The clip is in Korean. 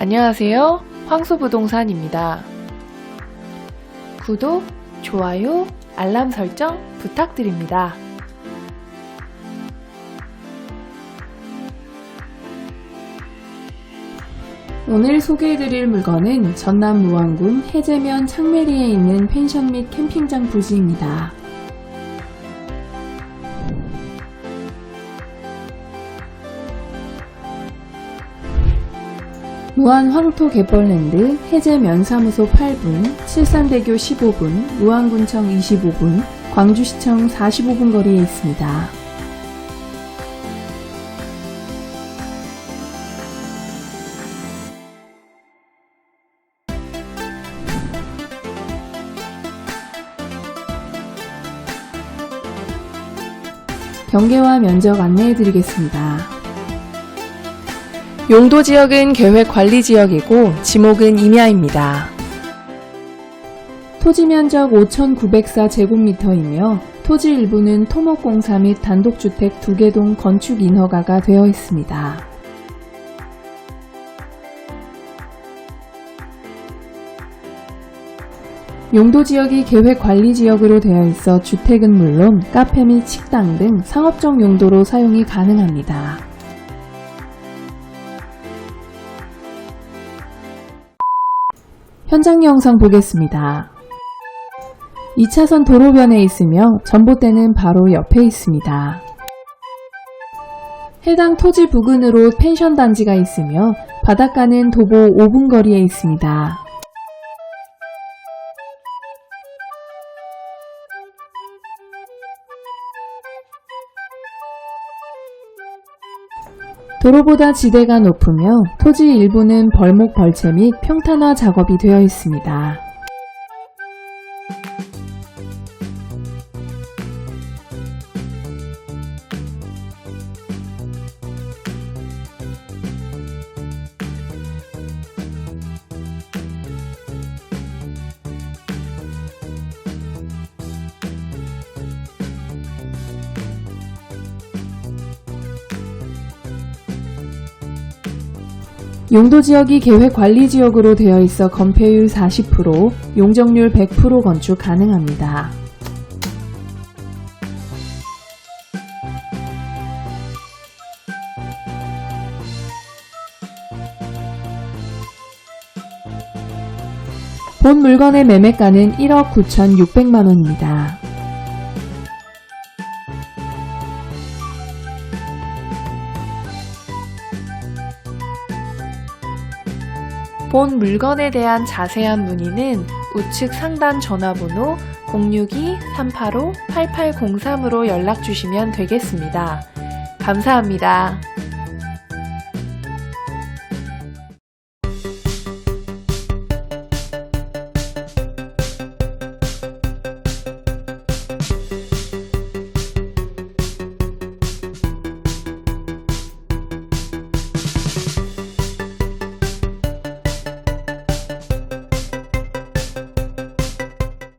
안녕하세요. 황소부동산입니다. 구독, 좋아요, 알람 설정 부탁드립니다. 오늘 소개해드릴 물건은 전남 무안군 해제면 창메리에 있는 펜션 및 캠핑장 부지입니다. 무안 황토 갯벌랜드 해제면 사무소 8분, 칠산대교 15분, 무안군청 25분, 광주시청 45분 거리에 있습니다. 경계와 면적 안내해 드리겠습니다. 용도 지역은 계획 관리 지역이고 지목은 임야입니다. 토지 면적 5,904 제곱미터이며 토지 일부는 토목공사 및 단독주택 두개동 건축 인허가가 되어 있습니다. 용도 지역이 계획 관리 지역으로 되어 있어 주택은 물론 카페 및 식당 등 상업적 용도로 사용이 가능합니다. 현장 영상 보겠습니다. 2차선 도로변에 있으며 전봇대는 바로 옆에 있습니다. 해당 토지 부근으로 펜션 단지가 있으며 바닷가는 도보 5분 거리에 있습니다. 도로보다 지대가 높으며 토지 일부는 벌목 벌채 및 평탄화 작업이 되어 있습니다. 용도 지역이 계획 관리 지역으로 되어 있어 건폐율 40%, 용적률 100% 건축 가능합니다. 본 물건의 매매가는 1억 9,600만 원입니다. 본 물건에 대한 자세한 문의는 우측 상단 전화번호 062-385-8803으로 연락 주시면 되겠습니다. 감사합니다.